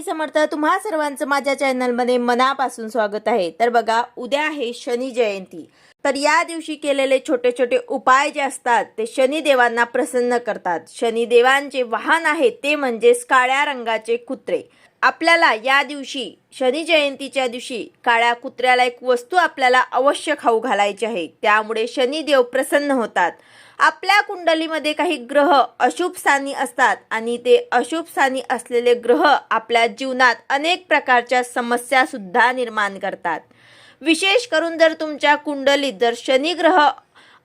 स्वामी समर्थ तुम्हा सर्वांचं माझ्या चॅनलमध्ये मनापासून स्वागत आहे. तर बघा उद्या आहे शनी जयंती. तर या दिवशी केलेले छोटे छोटे उपाय जे असतात ते शनिदेवांना प्रसन्न करतात. शनिदेवांचे वाहन आहे ते म्हणजेच काळ्या रंगाचे कुत्रे. आपल्याला या दिवशी शनी जयंतीच्या दिवशी काळ्या कुत्र्याला एक वस्तू आपल्याला अवश्य खाऊ घालायची आहे. त्यामुळे शनिदेव प्रसन्न होतात. आपल्या कुंडलीमध्ये काही ग्रह अशुभ स्थानी असतात आणि ते अशुभ स्थानी असलेले ग्रह आपल्या जीवनात अनेक प्रकारच्या समस्या सुद्धा निर्माण करतात. विशेष करून जर तुमच्या कुंडलीत जर शनिग्रह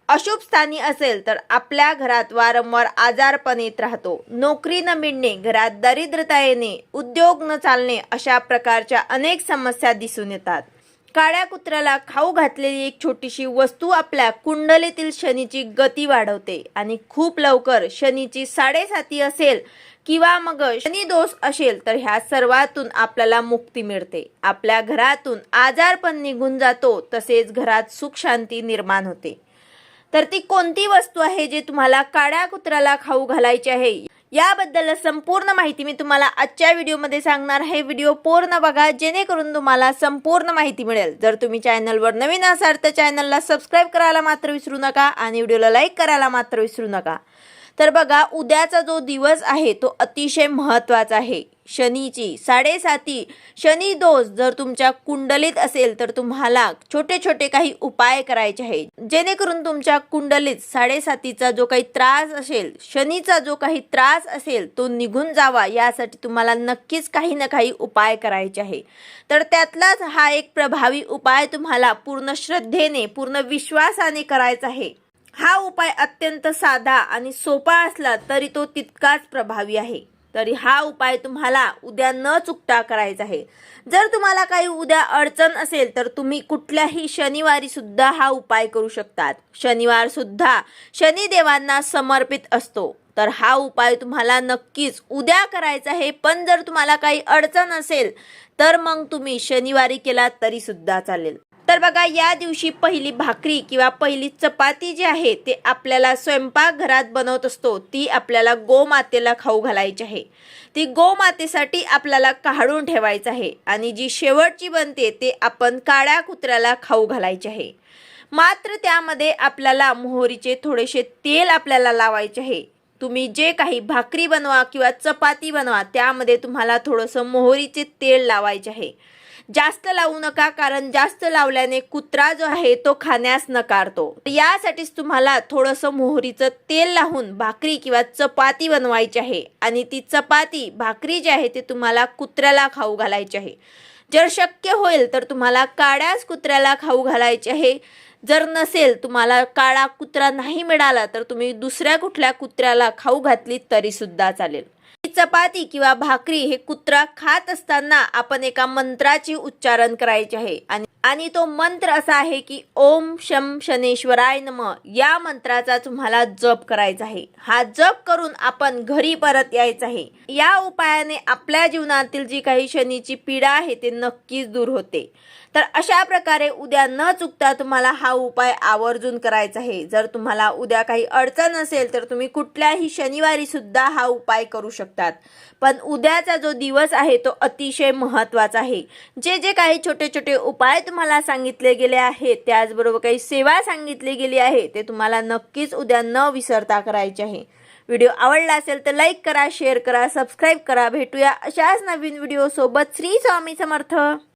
अशुभ स्थानी असेल तर आपल्या घरात वारंवार आजारपण येत राहतो. नोकरी न मिळणे घरात दरिद्रता येणे उद्योग न चालणे अशा प्रकारच्या अनेक समस्या दिसून येतात. काळ्या कुत्र्याला खाऊ घातलेली एक छोटीशी वस्तू आपल्या कुंडलीतील शनीची गती वाढवते. आणि खूप लवकर शनीची साडेसाती असेल किंवा मग शनी दोष असेल तर ह्या सर्वातून आपल्याला मुक्ती मिळते. आपल्या घरातून आजारपण निघून जातो तसेच घरात सुख शांती निर्माण होते. तर ती कोणती वस्तू आहे जे तुम्हाला काळ्या कुत्र्याला खाऊ घालायची आहे? याबद्दल संपूर्ण माहिती मी तुम्हाला आजच्या व्हिडिओमध्ये सांगणार आहे. व्हिडिओ पूर्ण बघा जेणेकरून तुम्हाला संपूर्ण माहिती मिळेल. जर तुम्ही चॅनलवर नवीन असाल तर चॅनलला सबस्क्राईब करायला मात्र विसरू नका आणि व्हिडिओला लाईक करायला मात्र विसरू नका. तर बघा उद्याचा जो दिवस आहे तो अतिशय महत्त्वाचा आहे. शनीची साडेसाती शनी दोष जर तुमच्या कुंडलीत असेल तर तुम्हाला छोटे छोटे काही उपाय करायचे आहेत. जेणेकरून तुमच्या कुंडलीत साडेसातीचा जो काही त्रास असेल शनीचा जो काही त्रास असेल तो निघून जावा यासाठी तुम्हाला नक्कीच काही ना काही उपाय करायचे आहे. तर त्यातलाच हा एक प्रभावी उपाय तुम्हाला पूर्ण श्रद्धेने पूर्ण विश्वासाने करायचा आहे. हा उपाय अत्यंत साधा आणि सोपा असला तरी तो तितकाच प्रभावी आहे. तरी हा उपाय तुम्हाला उद्या न चुकता करायचा आहे. जर तुम्हाला काही उद्या अडचण असेल तर तुम्ही कुठल्याही शनिवारी सुद्धा हा उपाय करू शकतात. शनिवार सुद्धा शनिदेवांना समर्पित असतो. तर हा उपाय तुम्हाला नक्कीच उद्या करायचा आहे. पण जर तुम्हाला काही अडचण असेल तर मग तुम्ही शनिवारी केला तरी सुद्धा चालेल. तर बघा या दिवशी पहिली भाकरी किंवा पहिली चपाती जी आहे ते आपल्याला स्वयंपाकघरात बनवत असतो. ती आपल्याला गोमातेला खाऊ घालायची आहे. ती गोमातेसाठी आपल्याला काढून ठेवायचं आहे आणि जी शेवटची बनते ते आपण काळ्या कुत्र्याला खाऊ घालायचे आहे. मात्र त्यामध्ये आपल्याला मोहरीचे थोडेसे तेल आपल्याला लावायचे आहे. तुम्ही जे काही भाकरी बनवा किंवा चपाती बनवा त्यामध्ये तुम्हाला थोडंसं मोहरीचे तेल लावायचे आहे. जास्त लावू नका कारण जास्त लावल्याने कुत्रा जो आहे तो खाण्यास नकारतो. यासाठीच तुम्हाला थोडंसं मोहरीचं तेल लावून भाकरी किंवा चपाती बनवायची आहे आणि ती चपाती भाकरी जी आहे ती तुम्हाला कुत्र्याला खाऊ घालायची आहे. जर शक्य होईल तर तुम्हाला काड्याच कुत्र्याला खाऊ घालायचे आहे. जर नसेल तुम्हाला काळा कुत्रा नाही मिळाला तर तुम्ही दुसऱ्या कुठल्या कुत्र्याला खाऊ घातली तरीसुद्धा चालेल. चपाती किंवा भाकरी हे कुत्रा खात असताना आपण एका मंत्राचे उच्चारण करायचे आहे. आणि आणि तो मंत्र असा आहे की ओम शम शनेश्वराय नम. या मंत्राचा तुम्हाला जप करायचा आहे. हा जप करून आपण घरी परत यायचं आहे. या उपायाने आपल्या जीवनातील जी काही शनीची पीडा आहे ते नक्कीच दूर होते. तर अशा प्रकारे उद्या न चुकता तुम्हाला हा उपाय आवर्जून करायचा आहे. जर तुम्हाला उद्या काही अडचण असेल तर तुम्ही कुठल्याही शनिवारी सुद्धा हा उपाय करू शकता. शकतात पण उद्याचा जो दिवस आहे तो अतिशय महत्त्वाचा आहे. जे जे काही छोटे छोटे उपाय तुम्हाला सांगितले गेले आहेत त्याचबरोबर काही सेवा सांगितली गेली आहे ते तुम्हाला नक्कीच उद्या न विसरता करायचे आहे. व्हिडिओ आवडला असेल तर लाईक करा शेअर करा सबस्क्राईब करा. भेटूया अशाच नवीन व्हिडिओ सोबत श्री स्वामी समर्थ.